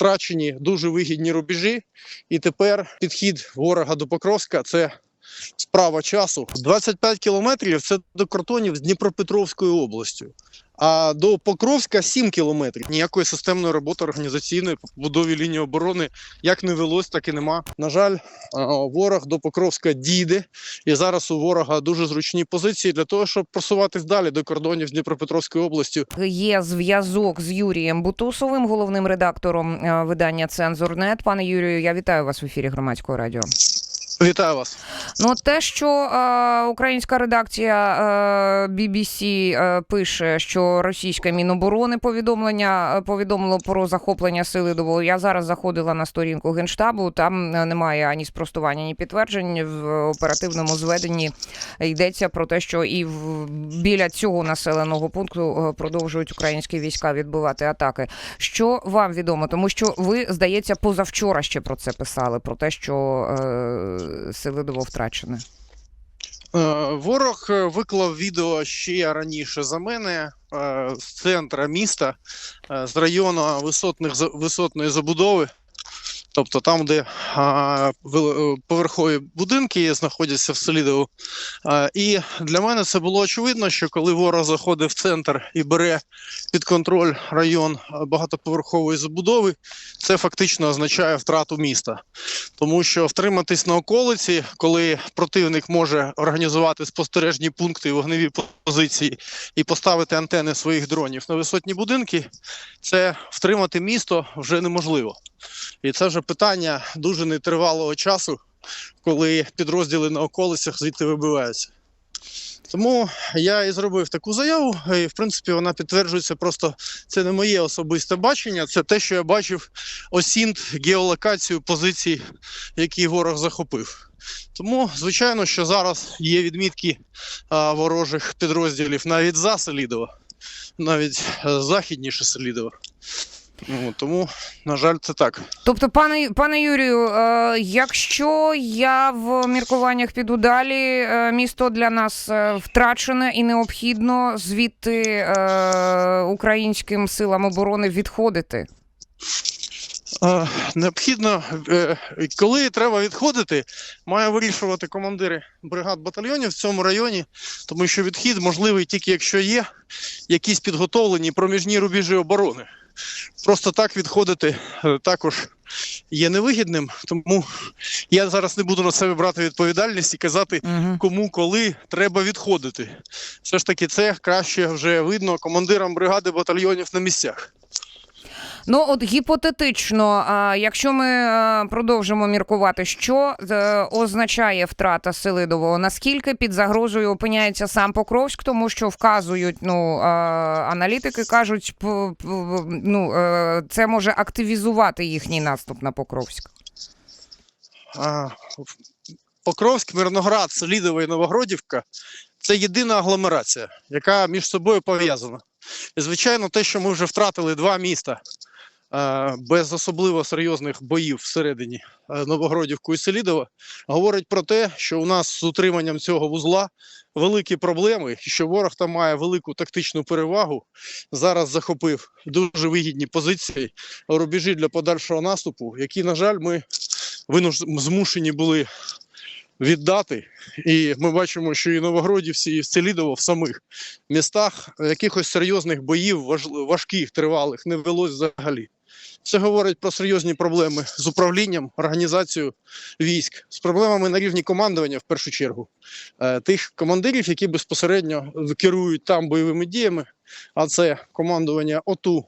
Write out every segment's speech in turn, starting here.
втрачені дуже вигідні рубежі, і тепер підхід ворога до Покровська це справа часу. 25 кілометрів це до кордонів з Дніпропетровською областю. А до Покровська 7 кілометрів. Ніякої системної роботи організаційної по побудові лінії оборони як не велось, так і нема. На жаль, ворог до Покровська дійде, і зараз у ворога дуже зручні позиції для того, щоб просуватись далі до кордонів з Дніпропетровською областю. Є зв'язок з Юрієм Бутусовим, головним редактором е, видання Цензурнет. Пане Юрію, я вітаю вас в ефірі громадського радіо. Вітаю вас. Ну, те, що е, українська редакція е, BBC е, пише, що російське міноборони повідомлення е, повідомило про захоплення сили до я зараз заходила на сторінку генштабу. Там е, немає ані спростування, ні підтверджень. В оперативному зведенні йдеться про те, що і в, біля цього населеного пункту е, продовжують українські війська відбивати атаки. Що вам відомо? Тому що ви, здається, позавчора ще про це писали: про те, що е, Селидово втрачене. Е, Ворог е, виклав відео ще раніше за мене е, з центра міста, з району висотних висотної забудови. Тобто там, де а, е, поверхові будинки знаходяться в Селідову. А, і для мене це було очевидно, що коли ворог заходить в центр і бере під контроль район багатоповерхової забудови, це фактично означає втрату міста. Тому що втриматись на околиці, коли противник може організувати спостережні пункти вогневі позиції і поставити антени своїх дронів на висотні будинки, це втримати місто вже неможливо. І це вже питання дуже нетривалого часу, коли підрозділи на околицях звідти вибиваються. Тому я і зробив таку заяву, і в принципі вона підтверджується. Просто це не моє особисте бачення, це те, що я бачив осінт геолокацію позицій, які ворог захопив. Тому, звичайно, що зараз є відмітки а, ворожих підрозділів навіть за Селідово, навіть е, західніше Селідово. Ну, тому, на жаль, це так. Тобто, пане пане Юрію, е, якщо я в міркуваннях піду далі, е, місто для нас е, втрачене і необхідно звідти е, українським силам оборони відходити. Е, Необхідно, е, коли треба відходити, має вирішувати командири бригад батальйонів в цьому районі, тому що відхід можливий тільки якщо є якісь підготовлені проміжні рубежі оборони. Просто так відходити е, також є невигідним, тому я зараз не буду на себе брати відповідальність і казати, Угу. кому коли треба відходити. Все ж таки, це краще вже видно командирам бригади батальйонів на місцях. Ну, от гіпотетично, якщо ми продовжимо міркувати, що е, означає втрата Селидового, наскільки під загрозою опиняється сам Покровськ, тому що вказують, ну аналітики кажуть, ну е, це може активізувати їхній наступ на Покровськ. Покровськ, Мирноград, Селідове і Новогродівка це єдина агломерація, яка між собою пов'язана. І, звичайно, те, що ми вже втратили два міста е, без особливо серйозних боїв всередині е, Новогродівку і Селідова, говорить про те, що у нас з утриманням цього вузла великі проблеми, що ворог там має велику тактичну перевагу. Зараз захопив дуже вигідні позиції, рубежі для подальшого наступу, які, на жаль, ми змушені були віддати. І ми бачимо, що і Новогродівці, і Селідово в самих містах якихось серйозних боїв, важ- важких, тривалих, не велось взагалі. Це говорить про серйозні проблеми з управлінням, організацією військ, з проблемами на рівні командування в першу чергу. Е, Тих командирів, які безпосередньо керують там бойовими діями, а це командування ОТУ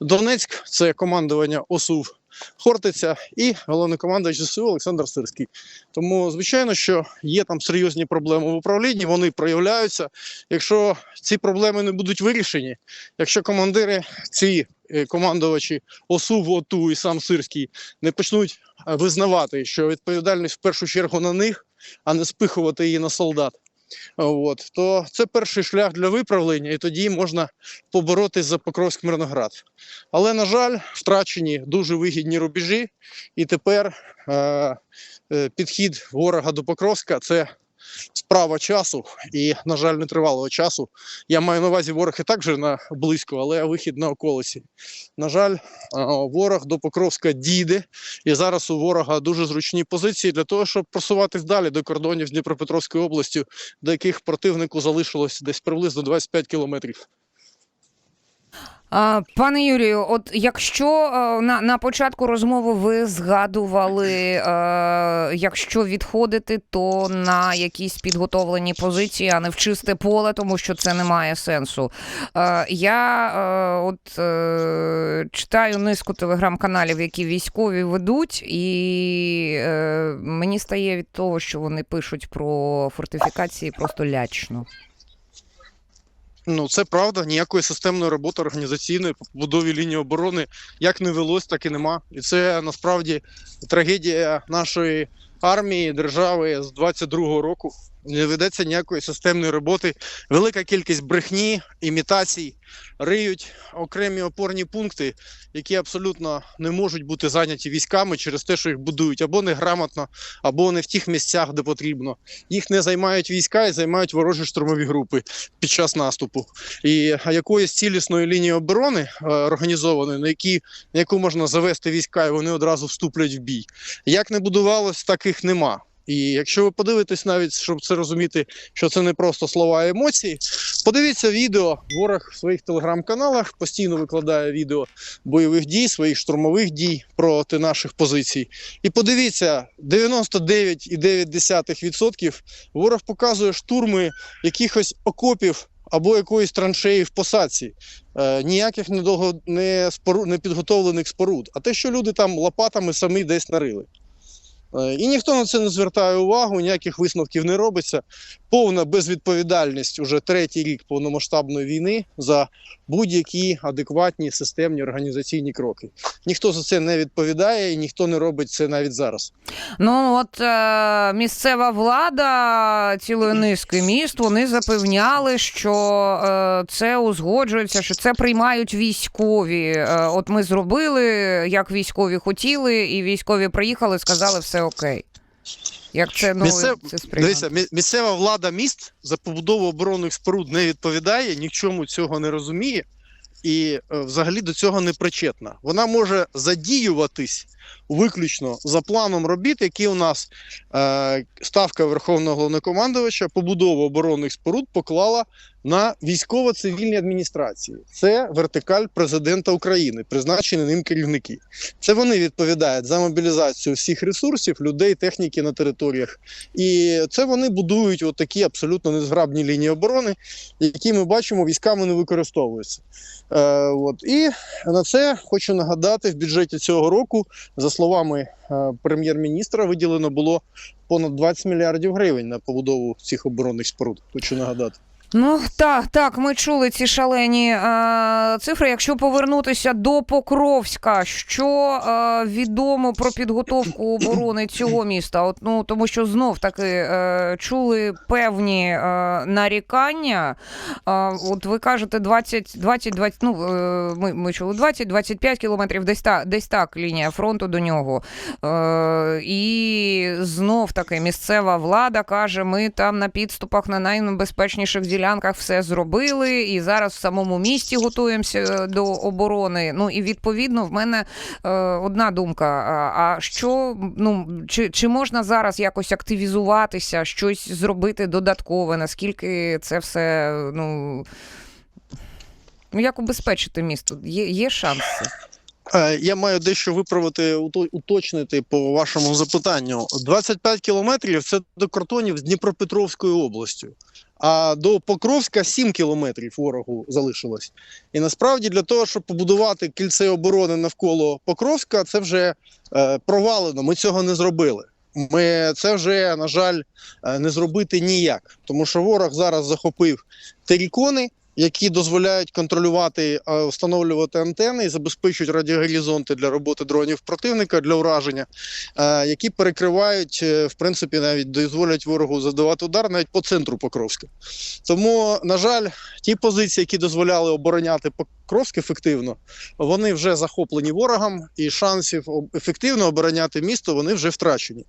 Донецьк, це командування ОСУВ Хортиця і головнокомандувач ЗСУ Олександр Сирський. Тому, звичайно, що є там серйозні проблеми в управлінні, вони проявляються. Якщо ці проблеми не будуть вирішені, якщо командири, ці е, командувачі ОСУ, ОТУ і сам Сирський не почнуть е, визнавати, що відповідальність в першу чергу на них, а не спихувати її на солдат. От, то це перший шлях для виправлення, і тоді можна поборотись за Покровськ Мирноград. Але, на жаль, втрачені дуже вигідні рубежі, і тепер е, е, підхід ворога до Покровська це справа часу і, на жаль, нетривалого часу. Я маю на увазі ворог і так вже на близько, але вихід на околиці. На жаль, ворог до Покровська дійде, і зараз у ворога дуже зручні позиції для того, щоб просуватись далі до кордонів з Дніпропетровською областю, до яких противнику залишилось десь приблизно 25 кілометрів. Пане Юрію, от якщо е, на, на початку розмови ви згадували, е, якщо відходити, то на якісь підготовлені позиції, а не в чисте поле, тому що це не має сенсу. Е, я е, от е, читаю низку телеграм-каналів, які військові ведуть, і е, мені стає від того, що вони пишуть про фортифікації просто лячно. Ну, це правда. Ніякої системної роботи організаційної по побудові лінії оборони як не велось, так і нема. І це насправді трагедія нашої армії, держави з 22-го року. Не ведеться ніякої системної роботи. Велика кількість брехні, імітацій, риють окремі опорні пункти, які абсолютно не можуть бути зайняті військами через те, що їх будують або неграмотно, або не в тих місцях, де потрібно. Їх не займають війська і займають ворожі штурмові групи під час наступу. І якоїсь цілісної лінії оборони е, організованої, на, які, на яку можна завести війська, і вони одразу вступлять в бій. Як не будувалось, таких нема. І якщо ви подивитесь навіть, щоб це розуміти, що це не просто слова і емоції, подивіться відео. Ворог в своїх телеграм-каналах постійно викладає відео бойових дій, своїх штурмових дій проти наших позицій. І подивіться, 99,9% ворог показує штурми якихось окопів або якоїсь траншеї в посадці. Е, ніяких недовго, не, спору, не підготовлених споруд, а те, що люди там лопатами самі десь нарили. Е, І ніхто на це не звертає увагу, ніяких висновків не робиться. Повна безвідповідальність уже третій рік повномасштабної війни за будь-які адекватні системні організаційні кроки. Ніхто за це не відповідає і ніхто не робить це навіть зараз. Ну от е, місцева влада цілої низки міст вони запевняли, що е, це узгоджується, що це приймають військові. Е, от ми зробили, як військові хотіли, і військові приїхали, сказали все окей. Як це ну Місцев- це? Дивіться, місцева влада міст за побудову оборонних споруд не відповідає, нічому цього не розуміє і е, взагалі до цього не причетна. Вона може задіюватись виключно за планом робіт, які у нас е, ставка Верховного головнокомандувача побудову оборонних споруд поклала на військово-цивільні адміністрації. Це вертикаль президента України, призначені ним керівники. Це вони відповідають за мобілізацію всіх ресурсів, людей, техніки на територіях. І це вони будують от такі абсолютно незграбні лінії оборони, які ми бачимо, військами не використовуються. Е, от. І на це хочу нагадати: в бюджеті цього року, за словами е, прем'єр-міністра, виділено було понад 20 мільярдів гривень на побудову цих оборонних споруд. Хочу нагадати. Ну так, так, ми чули ці шалені е, цифри. Якщо повернутися до Покровська, що е, відомо про підготовку оборони цього міста? От ну тому, що знов таки е, чули певні е, нарікання. Е, от ви кажете 20, 20, 20 ну е, ми, ми чули 20-25 кілометрів, десь так, десь так лінія фронту до нього. Е, і знов таки місцева влада каже: ми там на підступах на найнебезпечніших ділянках все зробили, і зараз в самому місті готуємося е, до оборони. Ну і відповідно в мене е, одна думка: а, а що ну чи, чи можна зараз якось активізуватися, щось зробити додаткове? Наскільки це все ну. Ну, як убезпечити місто? Є, є шанси. Е, Я маю дещо виправити, уточнити по вашому запитанню. 25 кілометрів це до кордонів з Дніпропетровською областю, а до Покровська 7 кілометрів ворогу залишилось. І насправді для того, щоб побудувати кільце оборони навколо Покровська, це вже е, провалено. Ми цього не зробили. Ми це вже, на жаль, е, не зробити ніяк, тому що ворог зараз захопив терікони, які дозволяють контролювати, е, встановлювати антени і забезпечують радіогоризонти для роботи дронів противника для ураження, е, які перекривають, е, в принципі, навіть дозволять ворогу задавати удар навіть по центру Покровська. Тому, на жаль, ті позиції, які дозволяли обороняти Покровськ ефективно, вони вже захоплені ворогом, і шансів ефективно обороняти місто вони вже втрачені.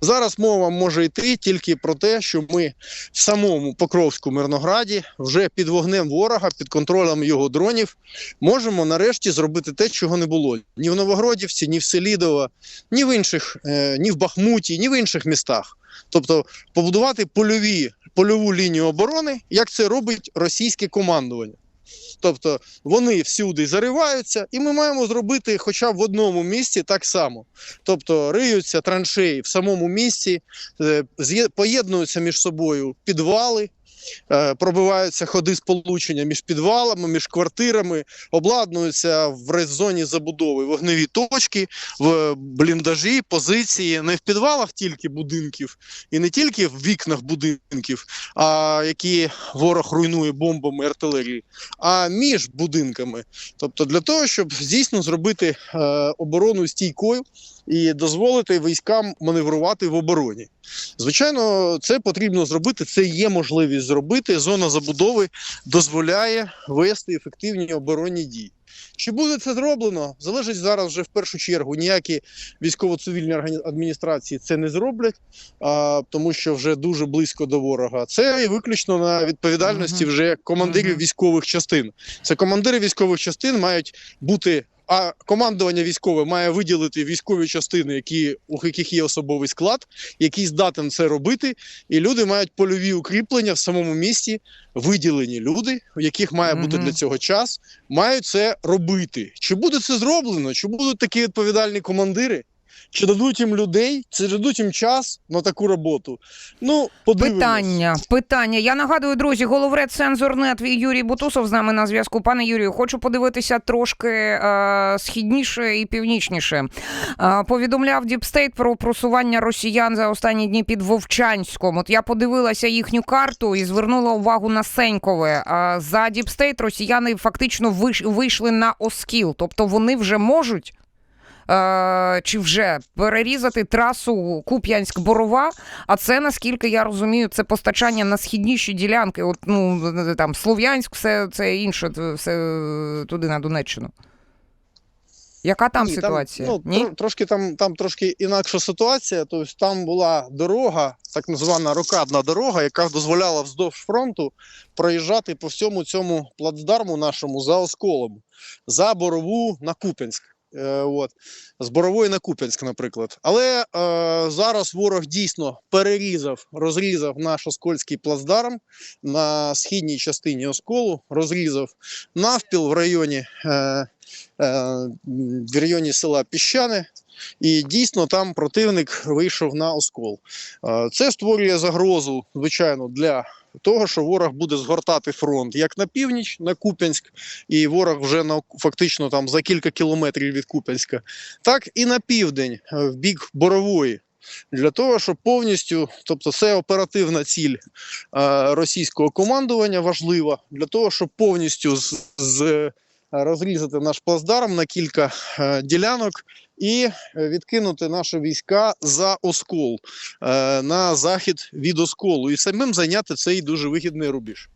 Зараз мова може йти тільки про те, що ми в самому Покровську Мирнограді вже під вогнем ворога, під контролем його дронів, можемо нарешті зробити те, чого не було ні в Новогродівці, ні в Селідово, ні в інших, е, ні в Бахмуті, ні в інших містах. Тобто побудувати польові, польову лінію оборони, як це робить російське командування. Тобто вони всюди зариваються, і ми маємо зробити хоча б в одному місці так само. Тобто риються траншеї в самому місці, е, поєднуються між собою підвали, пробиваються ходи сполучення між підвалами, між квартирами, обладнуються в ре- зоні забудови вогневі точки, в бліндажі, позиції, не в підвалах тільки будинків і не тільки в вікнах будинків, а які ворог руйнує бомбами артилерії, а між будинками. Тобто для того, щоб дійсно зробити е, оборону стійкою і дозволити військам маневрувати в обороні. Звичайно, це потрібно зробити. Це є можливість зробити. Зона забудови дозволяє вести ефективні оборонні дії. Чи буде це зроблено? Залежить зараз вже в першу чергу. Ніякі військово-цивільні адміністрації це не зроблять, а, тому що вже дуже близько до ворога. Це і виключно на відповідальності вже командирів військових частин. Це командири військових частин мають бути. А командування військове має виділити військові частини, які у яких є особовий склад, який здатен це робити, і люди мають польові укріплення в самому місті, виділені люди, у яких має бути для цього час, мають це робити. Чи буде це зроблено? Чи будуть такі відповідальні командири? Чи дадуть їм людей, чи дадуть їм час на таку роботу? Ну, подивимось. Питання, питання. Я нагадую, друзі, головред Сензорнет Юрій Бутусов з нами на зв'язку. Пане Юрію, хочу подивитися трошки е, східніше і північніше. Е, повідомляв Діпстейт про просування росіян за останні дні під Вовчанськом. От я подивилася їхню карту і звернула увагу на Сенькове. Е, за Діпстейт росіяни фактично вийшли на Оскіл, тобто вони вже можуть. Е, чи вже перерізати трасу Куп'янськ-Борова, а це, наскільки я розумію, це постачання на східніші ділянки. От ну там Слов'янськ, все це інше, все туди на Донеччину. Яка там Ні, ситуація? ну, Ні? трошки там, там трошки інакша ситуація. Тобто там була дорога, так звана рокадна дорога, яка дозволяла вздовж фронту проїжджати по всьому цьому плацдарму нашому за осколом, за Борову на Куп'янськ. Е, от, з Борової на Куп'янськ, наприклад. Але е, зараз ворог дійсно перерізав, розрізав наш оскольський плацдарм на східній частині осколу, розрізав навпіл в районі. Е, е, в районі села Піщане, і дійсно там противник вийшов на оскол. Е, Це створює загрозу, звичайно, для того, що ворог буде згортати фронт як на північ, на Куп'янськ, і ворог вже на фактично там за кілька кілометрів від Куп'янська, так і на південь, е, в бік Борової. Для того, щоб повністю, тобто це оперативна ціль е, російського командування важлива, для того, щоб повністю з, з розрізати наш плацдарм на кілька е, ділянок і е, відкинути наші війська за оскол е, на захід від осколу, і самим зайняти цей дуже вигідний рубіж.